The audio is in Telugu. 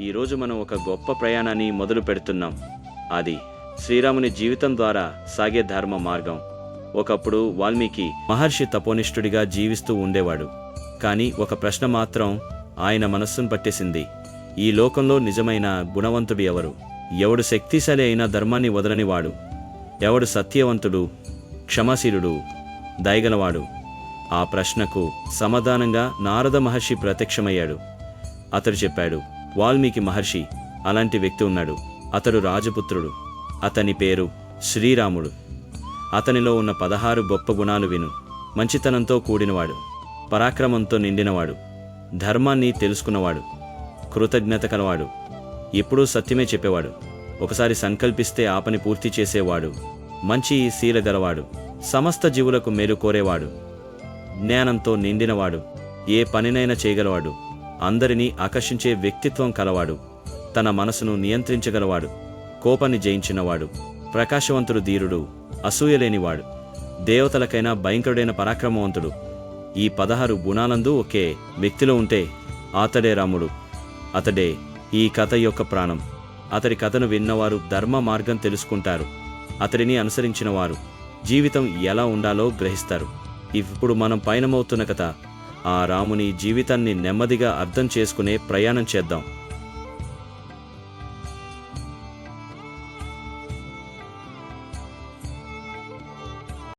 ఈరోజు మనం ఒక గొప్ప ప్రయాణాన్ని మొదలు పెడుతున్నాం. అది శ్రీరాముని జీవితం ద్వారా సాగే ధర్మ మార్గం. ఒకప్పుడు వాల్మీకి మహర్షి తపోనిష్ఠుడిగా జీవిస్తూ ఉండేవాడు. కానీ ఒక ప్రశ్న మాత్రం ఆయన మనస్సును పట్టేసింది. ఈ లోకంలో నిజమైన గుణవంతుడు ఎవరు? ఎవడు శక్తిశాలి అయిన ధర్మాన్ని వదలనివాడు ఎవడు సత్యవంతుడు క్షమాశీలుడు దయగలవాడు? ఆ ప్రశ్నకు సమాధానంగా నారద మహర్షి ప్రత్యక్షమయ్యాడు. అతడు చెప్పాడు వాల్మీకి మహర్షి అలాంటి వ్యక్తి ఉన్నాడు. అతడు రాజపుత్రుడు. అతని పేరు శ్రీరాముడు. అతనిలో ఉన్న పదహారు గొప్ప గుణాలు విను. మంచితనంతో కూడినవాడు. పరాక్రమంతో నిండినవాడు. ధర్మాన్ని తెలుసుకున్నవాడు. కృతజ్ఞత కలవాడు. ఎప్పుడూ సత్యమే చెప్పేవాడు. ఒకసారి సంకల్పిస్తే ఆపని పూర్తి చేసేవాడు. మంచి శీల గలవాడు. సమస్త జీవులకు మేలు కోరేవాడు. జ్ఞానంతో నిండినవాడు. ఏ పనినైనా చేయగలవాడు. అందరినీ ఆకర్షించే వ్యక్తిత్వం కలవాడు. తన మనసును నియంత్రించగలవాడు. కోపాన్ని జయించినవాడు. ప్రకాశవంతుడు ధీరుడు. అసూయలేనివాడు. దేవతలకైనా భయంకరుడైన పరాక్రమవంతుడు. ఈ పదహారు గుణాలందు ఒకే వ్యక్తిలో ఉంటే అతడే రాముడు. అతడే ఈ కథ యొక్క ప్రాణం. అతడి కథను విన్నవారు ధర్మ మార్గం తెలుసుకుంటారు. అతడిని అనుసరించినవారు జీవితం ఎలా ఉండాలో గ్రహిస్తారు. ఇప్పుడు మనం పయనమవుతున్న కథ ఆ రాముని జీవితాన్ని నెమ్మదిగా అర్థం చేసుకునే ప్రయాణం చేద్దాం.